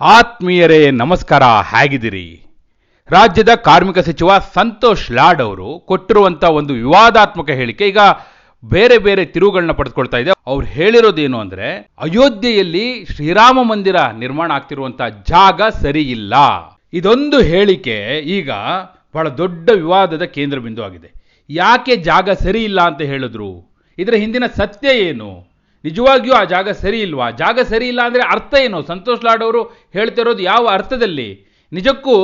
ಆತ್ಮೀಯರೇ, ನಮಸ್ಕಾರ, ಹೇಗಿದ್ದೀರಿ? ರಾಜ್ಯದ ಕಾರ್ಮಿಕ ಸಚಿವ ಸಂತೋಷ್ ಲಾಡ್ ಅವರು ಕೊಟ್ಟಿರುವಂಥ ಒಂದು ವಿವಾದಾತ್ಮಕ ಹೇಳಿಕೆ, ಈಗ ಬೇರೆ ಬೇರೆ ತಿರುವುಗಳನ್ನ ಪಡೆದುಕೊಳ್ತಾ ಇದೆ. ಅವ್ರು ಹೇಳಿರೋದೇನು ಅಂದ್ರೆ, ಅಯೋಧ್ಯೆಯಲ್ಲಿ ಶ್ರೀರಾಮ ಮಂದಿರ ನಿರ್ಮಾಣ ಆಗ್ತಿರುವಂಥ ಜಾಗ ಸರಿ ಇಲ್ಲ ಇದೊಂದು ಹೇಳಿಕೆ ಈಗ ಬಹಳ ದೊಡ್ಡ ವಿವಾದದ ಕೇಂದ್ರ ಬಿಂದು ಆಗಿದೆ ಯಾಕೆ ಜಾಗ ಸರಿ ಇಲ್ಲ ಅಂತ ಹೇಳಿದ್ರು? ಇದರ ಹಿಂದಿನ ಸತ್ಯ ಏನು? ನಿಜವಾಗಿಯೂ ಆ ಜಾಗ ಸರಿ ಇಲ್ವಾ? ಜಾಗ ಸರಿ ಇಲ್ಲ ಅಂದರೆ ಅರ್ಥ ಏನು? ಸಂತೋಷ್ ಲಾಡ್ ಅವರು ಹೇಳ್ತಿರೋದು ಯಾವ ಅರ್ಥದಲ್ಲಿ? ನಿಜಕ್ಕೂ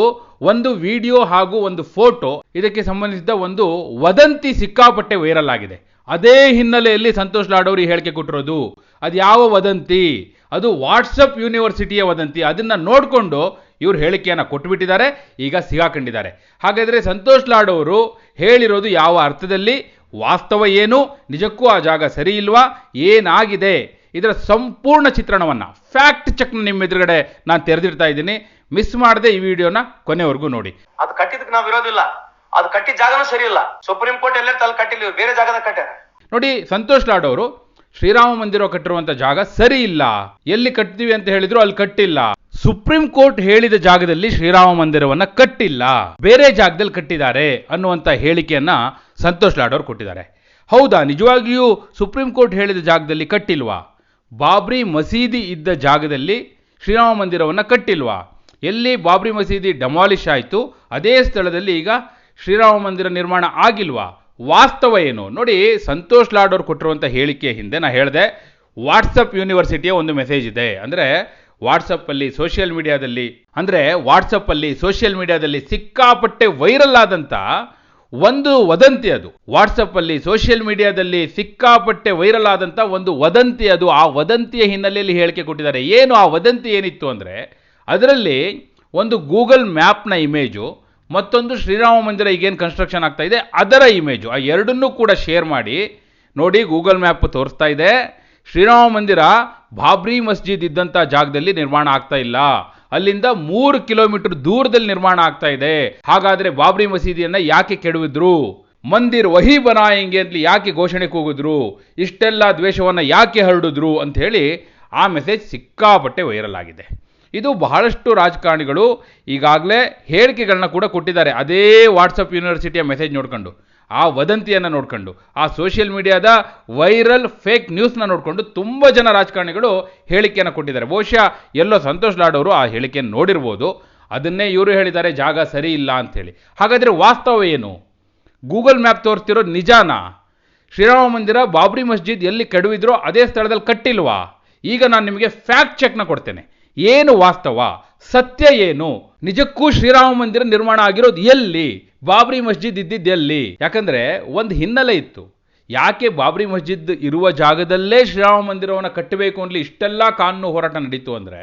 ಒಂದು ವಿಡಿಯೋ ಹಾಗೂ ಒಂದು ಫೋಟೋ, ಇದಕ್ಕೆ ಸಂಬಂಧಿಸಿದ ಒಂದು ವದಂತಿ ಸಿಕ್ಕಾಪಟ್ಟೆ ವೈರಲ್ ಆಗಿದೆ. ಅದೇ ಹಿನ್ನೆಲೆಯಲ್ಲಿ ಸಂತೋಷ್ ಲಾಡ್ ಅವರು ಹೇಳಿಕೆ ಕೊಟ್ಟಿರೋದು. ಅದು ಯಾವ ವದಂತಿ? ಅದು ವಾಟ್ಸಪ್ ಯೂನಿವರ್ಸಿಟಿಯ ವದಂತಿ. ಅದನ್ನು ನೋಡಿಕೊಂಡು ಇವರು ಹೇಳಿಕೆಯನ್ನು ಕೊಟ್ಟುಬಿಟ್ಟಿದ್ದಾರೆ ಈಗ ಸಿಗಾಕೊಂಡಿದ್ದಾರೆ. ಹಾಗಾದರೆ ಸಂತೋಷ್ ಲಾಡ್ ಅವರು ಹೇಳಿರೋದು ಯಾವ ಅರ್ಥದಲ್ಲಿ? ವಾಸ್ತವ ಏನು? ನಿಜಕ್ಕೂ ಆ ಜಾಗ ಸರಿ ಇಲ್ವಾ? ಏನಾಗಿದೆ? ಇದರ ಸಂಪೂರ್ಣ ಚಿತ್ರಣವನ್ನು ಫ್ಯಾಕ್ಟ್ ಚೆಕ್ನ ನಿಮ್ಮ ಎದುರುಗಡೆ ನಾನು ತೆರೆದಿಡ್ತಾ ಇದ್ದೀನಿ. ಮಿಸ್ ಮಾಡದೆ ಈ ವಿಡಿಯೋನ ಕೊನೆವರೆಗೂ ನೋಡಿ. ಅದು ಕಟ್ಟಿದಕ್ಕೆ ನಾವು ಇರೋದಿಲ್ಲ. ಅದು ಕಟ್ಟಿದ ಜಾಗನೂ ಸರಿ ಇಲ್ಲ. ಸುಪ್ರೀಂ ಕೋರ್ಟ್ ಎಲ್ಲ ತಲೆ ಕಟ್ಟಿಲ್ಲ. ಬೇರೆ ಜಾಗದ ಕಟ್ಟ್ಯಾರ ನೋಡಿ ಸಂತೋಷ್ ಲಾಡ್ ಅವರು ಶ್ರೀರಾಮ ಮಂದಿರ ಕಟ್ಟಿರುವಂತ ಜಾಗ ಸರಿ ಇಲ್ಲ. ಎಲ್ಲಿ ಕಟ್ತೀವಿ ಅಂತ ಹೇಳಿದ್ರು ಅಲ್ಲಿ ಕಟ್ಟಿಲ್ಲ. ಸುಪ್ರೀಂ ಕೋರ್ಟ್ ಹೇಳಿದ ಜಾಗದಲ್ಲಿ ಶ್ರೀರಾಮ ಮಂದಿರವನ್ನ ಕಟ್ಟಿಲ್ಲ. ಬೇರೆ ಜಾಗದಲ್ಲಿ ಕಟ್ಟಿದ್ದಾರೆ ಅನ್ನುವಂತ ಹೇಳಿಕೆಯನ್ನ ಸಂತೋಷ್ ಲಾಡ್ ಅವರು ಕೊಟ್ಟಿದ್ದಾರೆ. ಹೌದಾ, ನಿಜವಾಗಿಯೂ ಸುಪ್ರೀಂ ಕೋರ್ಟ್ ಹೇಳಿದ ಜಾಗದಲ್ಲಿ ಕಟ್ಟಿಲ್ವಾ? ಬಾಬ್ರಿ ಮಸೀದಿ ಇದ್ದ ಜಾಗದಲ್ಲಿ ಶ್ರೀರಾಮ ಮಂದಿರವನ್ನು ಕಟ್ಟಿಲ್ವಾ? ಎಲ್ಲಿ ಬಾಬ್ರಿ ಮಸೀದಿ ಡೆಮಾಲಿಷ್ ಆಯಿತು, ಅದೇ ಸ್ಥಳದಲ್ಲಿ ಈಗ ಶ್ರೀರಾಮ ಮಂದಿರ ನಿರ್ಮಾಣ ಆಗಿಲ್ವಾ? ವಾಸ್ತವ ಏನು? ನೋಡಿ, ಸಂತೋಷ್ ಲಾಡ್ ಅವರು ಕೊಟ್ಟಿರುವಂಥ ಹೇಳಿಕೆ ಹಿಂದೆ ನಾನು ಹೇಳಿದೆ, ವಾಟ್ಸಪ್ ಯೂನಿವರ್ಸಿಟಿಯ ಒಂದು ಮೆಸೇಜ್ ಇದೆ. ಅಂದರೆ ವಾಟ್ಸಪ್ಪಲ್ಲಿ ಸೋಷಿಯಲ್ ಮೀಡಿಯಾದಲ್ಲಿ, ಅಂದರೆ ವಾಟ್ಸಪ್ಪಲ್ಲಿ ಸೋಷಿಯಲ್ ಮೀಡಿಯಾದಲ್ಲಿ ಸಿಕ್ಕಾಪಟ್ಟೆ ವೈರಲ್ ಆದಂಥ ಒಂದು ವದಂತಿ ಅದು. ವಾಟ್ಸಪ್ಪಲ್ಲಿ ಸೋಷಿಯಲ್ ಮೀಡಿಯಾದಲ್ಲಿ ಸಿಕ್ಕಾಪಟ್ಟೆ ವೈರಲ್ ಆದಂತ ಒಂದು ವದಂತಿ ಅದು. ಆ ವದಂತಿಯ ಹಿನ್ನೆಲೆಯಲ್ಲಿ ಹೇಳಿಕೆ ಕೊಟ್ಟಿದ್ದಾರೆ. ಏನು ಆ ವದಂತಿ ಏನಿತ್ತು ಅಂದ್ರೆ, ಅದರಲ್ಲಿ ಒಂದು ಗೂಗಲ್ ಮ್ಯಾಪ್ನ ಇಮೇಜು ಮತ್ತೊಂದು ಶ್ರೀರಾಮ ಮಂದಿರ ಈಗೇನು ಕನ್ಸ್ಟ್ರಕ್ಷನ್ ಆಗ್ತಾ ಇದೆ, ಅದರ ಇಮೇಜು ಆ ಎರಡನ್ನೂ ಕೂಡ ಶೇರ್ ಮಾಡಿ, ನೋಡಿ ಗೂಗಲ್ ಮ್ಯಾಪ್ ತೋರಿಸ್ತಾ ಇದೆ. ಶ್ರೀರಾಮ ಮಂದಿರ ಬಾಬ್ರಿ ಮಸ್ಜಿದ್ ಇದ್ದಂಥ ಜಾಗದಲ್ಲಿ ನಿರ್ಮಾಣ ಆಗ್ತಾ ಇಲ್ಲ. ಅಲ್ಲಿಂದ ಮೂರು ಕಿಲೋಮೀಟರ್ ದೂರದಲ್ಲಿ ನಿರ್ಮಾಣ ಆಗ್ತಾ ಇದೆ. ಹಾಗಾದ್ರೆ ಬಾಬ್ರಿ ಮಸೀದಿಯನ್ನ ಯಾಕೆ ಕೆಡವಿದ್ರು? ಮಂದಿರ್ ವಹಿ ಬನಾಯಂಗೆ ಅಂತ ಯಾಕೆ ಘೋಷಣೆ ಕೂಗಿದ್ರು ಇಷ್ಟೆಲ್ಲ ದ್ವೇಷವನ್ನ ಯಾಕೆ ಹರಡಿದ್ರು ಅಂತ ಹೇಳಿ ಆ ಮೆಸೇಜ್ ಸಿಕ್ಕಾಪಟ್ಟೆ ವೈರಲ್ ಆಗಿದೆ. ಇದು ಬಹಳಷ್ಟು ರಾಜಕಾರಣಿಗಳು ಈಗಾಗಲೇ ಹೇಳಿಕೆಗಳನ್ನ ಕೂಡ ಕೊಟ್ಟಿದ್ದಾರೆ. ಅದೇ ವಾಟ್ಸಪ್ ಯೂನಿವರ್ಸಿಟಿಯ ಮೆಸೇಜ್ ನೋಡ್ಕೊಂಡು. ಆ ವದಂತಿಯನ್ನು ನೋಡ್ಕೊಂಡು, ಆ ಸೋಷಿಯಲ್ ಮೀಡಿಯಾದ ವೈರಲ್ ಫೇಕ್ ನ್ಯೂಸ್ನ ನೋಡಿಕೊಂಡು ತುಂಬ ಜನ ರಾಜಕಾರಣಿಗಳು ಹೇಳಿಕೆಯನ್ನು ಕೊಟ್ಟಿದ್ದಾರೆ. ಬಹುಶಃ ಎಲ್ಲೋ ಸಂತೋಷ್ ಲಾಡೋರು ಆ ಹೇಳಿಕೆಯನ್ನು ನೋಡಿರ್ಬೋದು. ಅದನ್ನೇ ಇವರು ಹೇಳಿದ್ದಾರೆ, ಜಾಗ ಸರಿ ಇಲ್ಲ ಅಂಥೇಳಿ. ಹಾಗಾದರೆ ವಾಸ್ತವ ಏನು? ಗೂಗಲ್ ಮ್ಯಾಪ್ ತೋರಿಸ್ತಿರೋ ನಿಜಾನ? ಶ್ರೀರಾಮ ಮಂದಿರ, ಬಾಬ್ರಿ ಮಸ್ಜಿದ್ ಎಲ್ಲಿ ಕಡುವಿದ್ರೋ ಅದೇ ಸ್ಥಳದಲ್ಲಿ ಕಟ್ಟಿಲ್ವಾ? ಈಗ ನಾನು ನಿಮಗೆ ಫ್ಯಾಕ್ಟ್ ಚೆಕ್ನ ಕೊಡ್ತೇನೆ. ಏನು ವಾಸ್ತವ? ಸತ್ಯ ಏನು? ನಿಜಕ್ಕೂ ಶ್ರೀರಾಮ ಮಂದಿರ ನಿರ್ಮಾಣ ಆಗಿರೋದು ಎಲ್ಲಿ? ಬಾಬ್ರಿ ಮಸ್ಜಿದ್ ಇದ್ದಿದ್ದು ಎಲ್ಲಿ ಯಾಕಂದ್ರೆ ಒಂದು ಹಿನ್ನೆಲೆ ಇತ್ತು. ಯಾಕೆ ಬಾಬ್ರಿ ಮಸ್ಜಿದ್ ಇರುವ ಜಾಗದಲ್ಲೇ ಶ್ರೀರಾಮ ಮಂದಿರವನ್ನು ಕಟ್ಟಬೇಕು ಅನ್ನಲಿ ಇಷ್ಟೆಲ್ಲ ಕಾನೂನು ಹೋರಾಟ ನಡೀತು ಅಂದರೆ,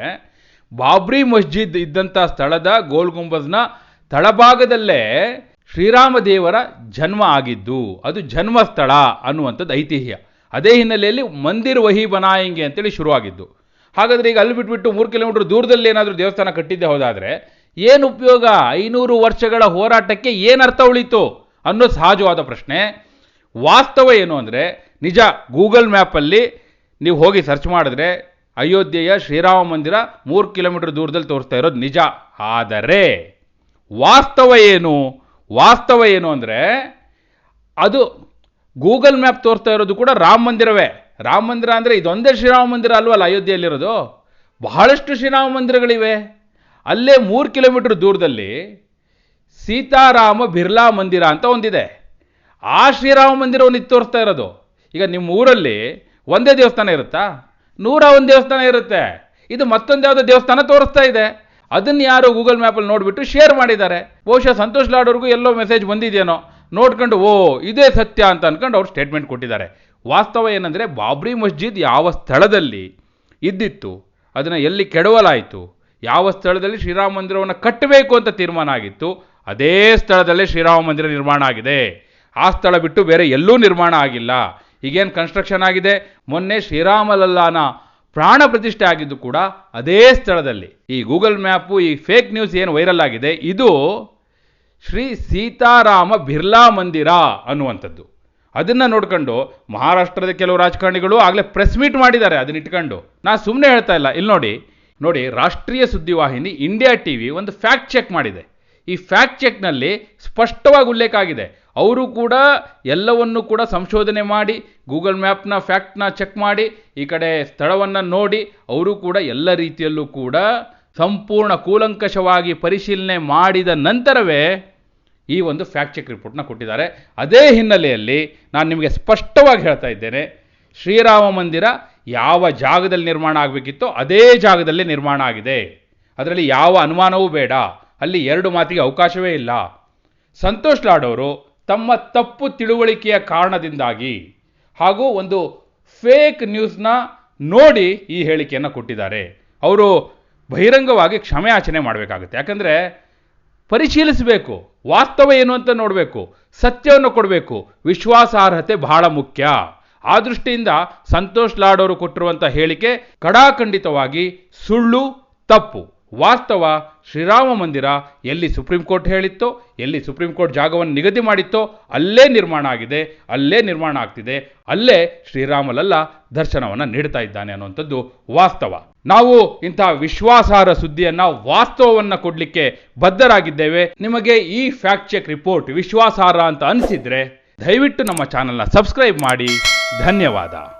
ಬಾಬ್ರಿ ಮಸ್ಜಿದ್ ಇದ್ದಂಥ ಸ್ಥಳದ ಗೋಲ್ ಗುಂಬಜ್ನ ತಳಭಾಗದಲ್ಲೇ ಶ್ರೀರಾಮ ದೇವರ ಜನ್ಮ ಆಗಿದ್ದು, ಅದು ಜನ್ಮಸ್ಥಳ ಅನ್ನುವಂಥದ್ದು ಐತಿಹ್ಯ. ಅದೇ ಹಿನ್ನೆಲೆಯಲ್ಲಿ ಮಂದಿರ್ ವಹಿ ಬನಾಯಂಗೆ ಅಂತೇಳಿ ಶುರುವಾಗಿದ್ದು. ಹಾಗಾದ್ರೆ ಈಗ ಅಲ್ಲಿ ಬಿಟ್ಬಿಟ್ಟು ಮೂರು ಕಿಲೋಮೀಟರ್ ದೂರದಲ್ಲಿ ಏನಾದರೂ ದೇವಸ್ಥಾನ ಕಟ್ಟಿದ್ದೆ ಹೋದಾದರೆ ಏನು ಉಪಯೋಗ? ಐನೂರು ವರ್ಷಗಳ ಹೋರಾಟಕ್ಕೆ ಏನು ಅರ್ಥ ಉಳಿತು? ಅನ್ನೋ ಸಹಜವಾದ ಪ್ರಶ್ನೆ. ವಾಸ್ತವ ಏನು ಅಂದರೆ, ನಿಜ ಗೂಗಲ್ ಮ್ಯಾಪಲ್ಲಿ ನೀವು ಹೋಗಿ ಸರ್ಚ್ ಮಾಡಿದ್ರೆ ಅಯೋಧ್ಯೆಯ ಶ್ರೀರಾಮ ಮಂದಿರ ಮೂರು ಕಿಲೋಮೀಟರ್ ದೂರದಲ್ಲಿ ತೋರಿಸ್ತಾ ಇರೋದು ನಿಜ. ಆದರೆ, ವಾಸ್ತವ ಏನು? ವಾಸ್ತವ ಏನು ಅಂದರೆ, ಅದು ಗೂಗಲ್ ಮ್ಯಾಪ್ ತೋರಿಸ್ತಾ ಇರೋದು ಕೂಡ ರಾಮ ಮಂದಿರವೇ. ರಾಮ ಮಂದಿರ ಅಂದರೆ ಇದೊಂದೇ ಶ್ರೀರಾಮ ಮಂದಿರ ಅಲ್ವಲ್ಲ ಅಯೋಧ್ಯೆಯಲ್ಲಿರೋದು? ಬಹಳಷ್ಟು ಶ್ರೀರಾಮ ಮಂದಿರಗಳಿವೆ. ಅಲ್ಲೇ ಮೂರು ಕಿಲೋಮೀಟರ್ ದೂರದಲ್ಲಿ ಸೀತಾರಾಮ ಬಿರ್ಲಾ ಮಂದಿರ ಅಂತ ಒಂದಿದೆ. ಆ ಶ್ರೀರಾಮ ಮಂದಿರವನ್ನು ಇದು ತೋರಿಸ್ತಾ ಇರೋದು. ಈಗ ನಿಮ್ಮ ಊರಲ್ಲಿ ಒಂದೇ ದೇವಸ್ಥಾನ ಇರುತ್ತಾ? ನೂರ ಒಂದು ದೇವಸ್ಥಾನ ಇರುತ್ತೆ. ಇದು ಮತ್ತೊಂದು ಯಾವುದೋ ದೇವಸ್ಥಾನ ತೋರಿಸ್ತಾ ಇದೆ. ಅದನ್ನು ಯಾರು ಗೂಗಲ್ ಮ್ಯಾಪಲ್ಲಿ ನೋಡಿಬಿಟ್ಟು ಶೇರ್ ಮಾಡಿದ್ದಾರೆ. ಬಹುಶಃ ಸಂತೋಷ್ ಲಾಡೋರ್ಗೂ ಎಲ್ಲೋ ಮೆಸೇಜ್ ಬಂದಿದೆಯೇನೋ. ನೋಡ್ಕೊಂಡು, ಓ, ಇದೇ ಸತ್ಯ ಅಂತ ಅಂದ್ಕೊಂಡು ಅವ್ರು ಸ್ಟೇಟ್ಮೆಂಟ್ ಕೊಟ್ಟಿದ್ದಾರೆ. ವಾಸ್ತವ ಏನಂದರೆ ಬಾಬ್ರಿ ಮಸ್ಜಿದ್ ಯಾವ ಸ್ಥಳದಲ್ಲಿ ಇದ್ದಿತ್ತು, ಅದನ್ನು ಎಲ್ಲಿ ಕೆಡವಲಾಯಿತು ಯಾವ ಸ್ಥಳದಲ್ಲಿ ಶ್ರೀರಾಮ ಮಂದಿರವನ್ನು ಕಟ್ಟಬೇಕು ಅಂತ ತೀರ್ಮಾನ ಆಗಿತ್ತು, ಅದೇ ಸ್ಥಳದಲ್ಲೇ ಶ್ರೀರಾಮ ಮಂದಿರ ನಿರ್ಮಾಣ ಆಗಿದೆ. ಆ ಸ್ಥಳ ಬಿಟ್ಟು ಬೇರೆ ಎಲ್ಲೂ ನಿರ್ಮಾಣ ಆಗಿಲ್ಲ. ಈಗೇನು ಕನ್ಸ್ಟ್ರಕ್ಷನ್ ಆಗಿದೆ? ಮೊನ್ನೆ ಶ್ರೀರಾಮಲಲ್ಲಾನ ಪ್ರಾಣ ಪ್ರತಿಷ್ಠೆ ಆಗಿದ್ದು ಕೂಡ ಅದೇ ಸ್ಥಳದಲ್ಲಿ. ಈ ಗೂಗಲ್ ಮ್ಯಾಪು, ಈ ಫೇಕ್ ನ್ಯೂಸ್ ಏನು ವೈರಲ್ ಆಗಿದೆ, ಇದು ಶ್ರೀ ಸೀತಾರಾಮ ಬಿರ್ಲಾ ಮಂದಿರ ಅನ್ನುವಂಥದ್ದು. ಅದನ್ನು ನೋಡ್ಕೊಂಡು ಮಹಾರಾಷ್ಟ್ರದ ಕೆಲವು ರಾಜಕಾರಣಿಗಳು ಆಗಲೇ ಪ್ರೆಸ್ ಮೀಟ್ ಮಾಡಿದ್ದಾರೆ, ಅದನ್ನ ಇಟ್ಕೊಂಡು. ನಾನು ಸುಮ್ಮನೆ ಹೇಳ್ತಾ ಇಲ್ಲ. ಇಲ್ಲಿ ನೋಡಿ ನೋಡಿ, ರಾಷ್ಟ್ರೀಯ ಸುದ್ದಿವಾಹಿನಿ ಇಂಡಿಯಾ ಟಿ ವಿ ಒಂದು ಫ್ಯಾಕ್ಟ್ ಚೆಕ್ ಮಾಡಿದೆ. ಈ ಫ್ಯಾಕ್ಟ್ ಚೆಕ್ನಲ್ಲಿ ಸ್ಪಷ್ಟವಾಗಿ ಉಲ್ಲೇಖ ಆಗಿದೆ. ಅವರು ಕೂಡ ಎಲ್ಲವನ್ನು ಕೂಡ ಸಂಶೋಧನೆ ಮಾಡಿ ಗೂಗಲ್ ಮ್ಯಾಪ್ನ ಫ್ಯಾಕ್ಟ್ನ ಚೆಕ್ ಮಾಡಿ, ಈ ಕಡೆ ಸ್ಥಳವನ್ನು ನೋಡಿ, ಅವರು ಕೂಡ ಎಲ್ಲ ರೀತಿಯಲ್ಲೂ ಕೂಡ ಸಂಪೂರ್ಣ ಕೂಲಂಕಷವಾಗಿ ಪರಿಶೀಲನೆ ಮಾಡಿದ ನಂತರವೇ ಈ ಒಂದು ಫ್ಯಾಕ್ಟ್ ಚೆಕ್ ರಿಪೋರ್ಟ್ನ ಕೊಟ್ಟಿದ್ದಾರೆ. ಅದೇ ಹಿನ್ನೆಲೆಯಲ್ಲಿ ನಾನು ನಿಮಗೆ ಸ್ಪಷ್ಟವಾಗಿ ಹೇಳ್ತಾ ಇದ್ದೇನೆ ಶ್ರೀರಾಮ ಮಂದಿರ ಯಾವ ಜಾಗದಲ್ಲಿ ನಿರ್ಮಾಣ ಆಗಬೇಕಿತ್ತೋ ಅದೇ ಜಾಗದಲ್ಲೇ ನಿರ್ಮಾಣ ಆಗಿದೆ. ಅದರಲ್ಲಿ ಯಾವ ಅನುಮಾನವೂ ಬೇಡ. ಅಲ್ಲಿ ಎರಡು ಮಾತಿಗೆ ಅವಕಾಶವೇ ಇಲ್ಲ. ಸಂತೋಷ್ ಲಾಡ್ ಅವರು ತಮ್ಮ ತಪ್ಪು ತಿಳುವಳಿಕೆಯ ಕಾರಣದಿಂದಾಗಿ ಹಾಗೂ ಒಂದು ಫೇಕ್ ನ್ಯೂಸ್ನ ನೋಡಿ ಈ ಹೇಳಿಕೆಯನ್ನು ಕೊಟ್ಟಿದ್ದಾರೆ. ಅವರು ಬಹಿರಂಗವಾಗಿ ಕ್ಷಮೆಯಾಚನೆ ಮಾಡಬೇಕಾಗುತ್ತೆ. ಯಾಕಂದರೆ ಪರಿಶೀಲಿಸಬೇಕು. ವಾಸ್ತವ ಏನು ಅಂತ ನೋಡಬೇಕು. ಸತ್ಯವನ್ನು ಕೊಡಬೇಕು. ವಿಶ್ವಾಸಾರ್ಹತೆ ಬಹಳ ಮುಖ್ಯ. ಆ ದೃಷ್ಟಿಯಿಂದ ಸಂತೋಷ್ ಲಾಡ್ ಅವರು ಕೊಟ್ಟಿರುವಂಥ ಹೇಳಿಕೆ ಕಡಾಖಂಡಿತವಾಗಿ ಸುಳ್ಳು, ತಪ್ಪು. ವಾಸ್ತವ ಶ್ರೀರಾಮ ಮಂದಿರ ಎಲ್ಲಿ ಸುಪ್ರೀಂ ಕೋರ್ಟ್ ಹೇಳಿತ್ತೋ, ಎಲ್ಲಿ ಸುಪ್ರೀಂ ಕೋರ್ಟ್ ಜಾಗವನ್ನು ನಿಗದಿ ಮಾಡಿತ್ತೋ, ಅಲ್ಲೇ ನಿರ್ಮಾಣ ಆಗಿದೆ, ಅಲ್ಲೇ ನಿರ್ಮಾಣ ಆಗ್ತಿದೆ, ಅಲ್ಲೇ ಶ್ರೀರಾಮಲಲ್ಲ ದರ್ಶನವನ್ನು ನೀಡ್ತಾ ಇದ್ದಾನೆ ಅನ್ನುವಂಥದ್ದು ವಾಸ್ತವ. ನಾವು ಇಂಥ ವಿಶ್ವಾಸಾರ್ಹ ಸುದ್ದಿಯನ್ನ, ವಾಸ್ತವವನ್ನ ಕೊಡಲಿಕ್ಕೆ ಬದ್ಧರಾಗಿದ್ದೇವೆ. ನಿಮಗೆ ಈ ಫ್ಯಾಕ್ಟ್ ಚೆಕ್ ರಿಪೋರ್ಟ್ ವಿಶ್ವಾಸಾರ್ಹ ಅಂತ ಅನಿಸಿದ್ರೆ ದಯವಿಟ್ಟು ನಮ್ಮ ಚಾನಲ್ನ ಸಬ್ಸ್ಕ್ರೈಬ್ ಮಾಡಿ. धन्यवाद।